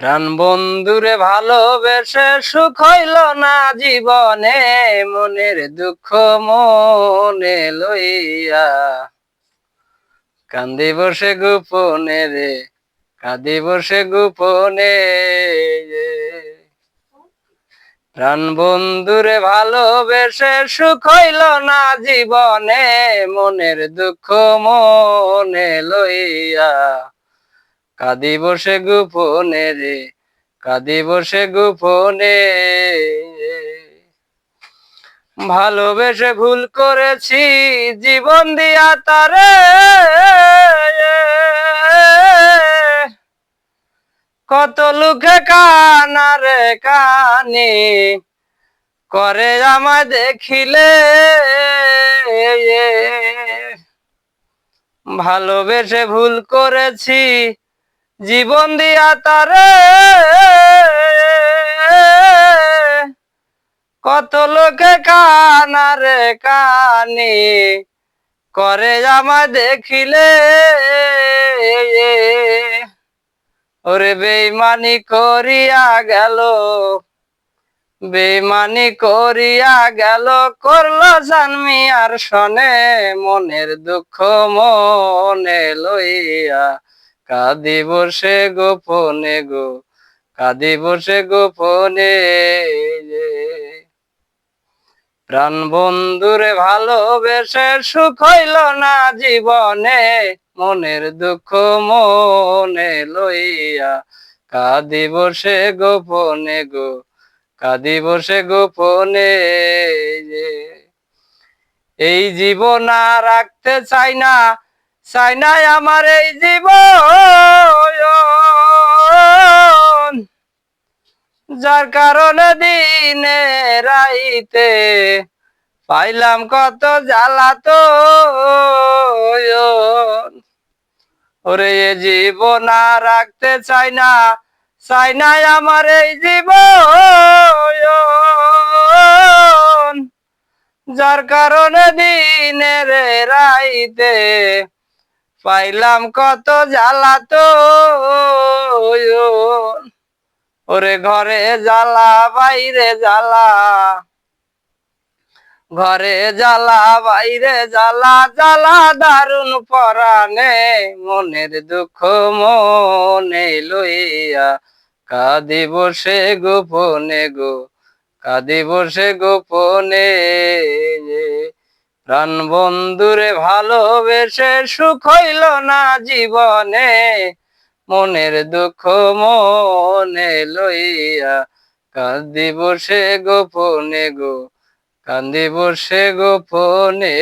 প্রাণ বন্ধুরে ভালোবেসে সুখ হইল না জীবনে, মনের দুঃখ মনে লইয়া। কান্দি বসে গোপনে রে, কাঁদি বসে গোপনে প্রাণ বন্ধুরে ভালোবেসে সুখ হইল না জীবনে, মনের দুঃখ মনে লইয়া। কাঁদি বসে গোপনে রে কাঁদি বসে গোপনে। ভালোবেসে ভুল করেছি, জীবন দিয়া তারে। কত লোকে কানারে কানি, করে আমায় দেখিলে। ভালোবেসে ভুল করেছি জীবন দিয়া তারে। কত লোকে কানারে কানি করে আমায় দেখিলে। ওরে বেইমানি করিয়া গেল বেমানি করিয়া গেল, করল জানমি আর শনে মনের দুঃখ মনে লইয়া কাঁদি বসে গোপনে গো, কাঁদি বসে গোপনে প্রাণ বন্ধুরে ভালোবেসে সুখ হইল না জীবনে, মনের দুঃখ মনে লইয়া। কাঁদি বসে গোপনে গো, কাঁদি বসে গোপনে এই জীবন রাখতে চাই না চাই না আমার এই জীবন। যার কারণে দিনে রাইতে পাইলাম কত জ্বালা তো ওরে এ জীবন রাখতে চাই না চাই না আমার এই জীবন। যার কারণে দিনের রাইতে পাইলাম কত জ্বালা তো ওরে ঘরে জ্বালা, বাইরে জ্বালা। ঘরে জ্বালা, বাইরে জ্বালা জ্বালা দারুণ পরানে মনের দুঃখ মনে লইয়া কাঁদি বসে গোপনে গো কাঁদি বসে গোপনে। প্রাণ বন্ধুরে ভালোবেসে সুখ হইল না জীবনে, মনের দুঃখ মনে লইয়া কান্দি বসে গোপনে গো কান্দি বসে গোপনে।